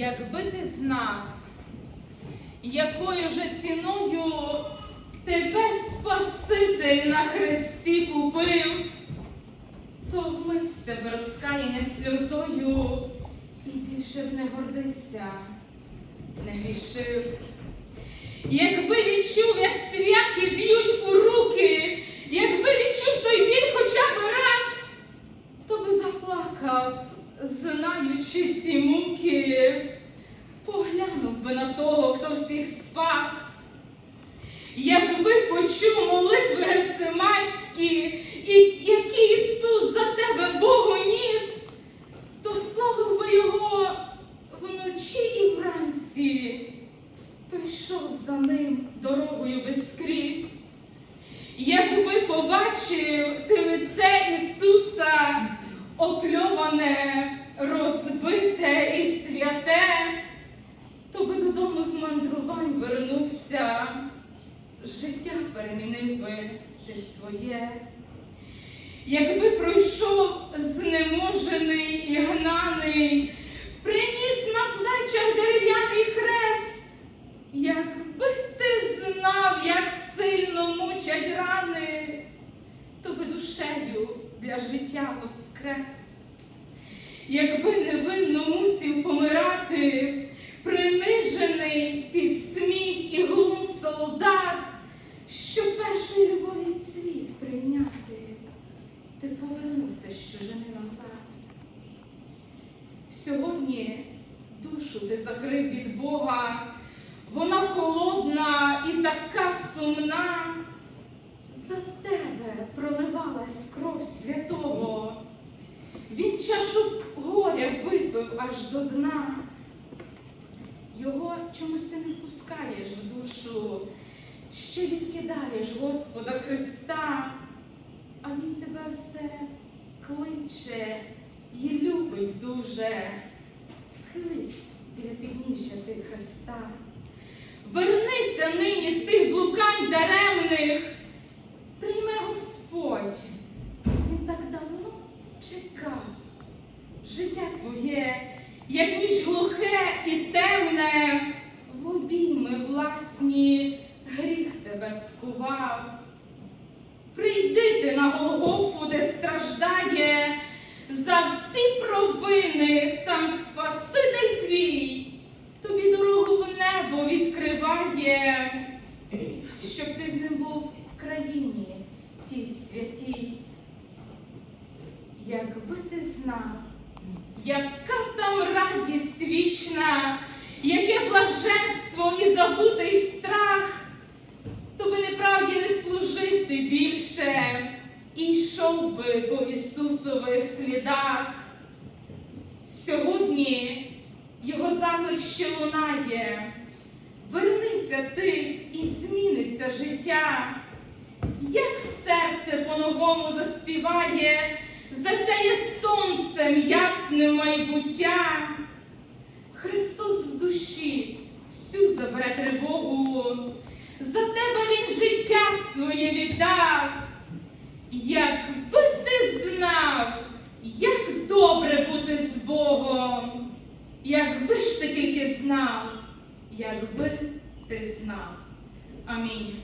якби ти знав, якою же ціною тебе Спаситель на хресті купив, то вмився б розкаяння сльозою і більше б не гордився, не грішив. Якби відчув, як цвяхи б'ють у руки, якби відчув той біль хоча б раз, то би заплакав, знаючи ці муки, би на того, хто всіх спас. Якби почув молитви і які Ісус за тебе Богу ніс, то славив би його вночі і вранці, то йшов за ним дорогою безкрізь. Якби побачив ти лице Ісуса, опльоване, розбите і святе, то би додому з вернувся, життя перемінив би ти своє. Якби пройшов знеможений і гнаний, приніс на плечах дерев'яний хрест, якби ти знав, як сильно мучать рани, то би душею для життя воскрес. Якби невинно мусів помирати, принижений під сміх і глум солдат, що першої любові цвіт прийняти, ти повернувся з чужини назад. Сьогодні душу ти закрив від Бога, вона холодна і така сумна. За тебе проливалась кров святого. Він чашу горя випив аж до дна. Його чомусь ти не впускаєш в душу, ще відкидаєш Господа Христа, а Він тебе все кличе і любить дуже. Схились біля підніжжя ти Христа. Вернися нині з тих блукань даремних, прийме Господь. Він так давно чекав. Життя твоє, як глухе і темне, в обійми власні гріх тебе скував. Прийди ти на Голгофу, де страждає за всі провини сам Спаситель твій, тобі дорогу в небо відкриває, щоб ти з ним був в країні тій святій. Якби ти знав, яка там радість вічна, яке блаженство і забутий страх, то би неправді не служив ти більше і йшов би по Ісусових слідах. Сьогодні його заклик ще лунає. Вернися ти і зміниться життя. Як серце по-новому заспіває, засяє сонцем ясним майбуття. Душі всю забере тривогу, за тебе Він життя своє віддав. Якби ти знав, як добре бути з Богом, якби ж ти тільки знав, якби ти знав. Амінь.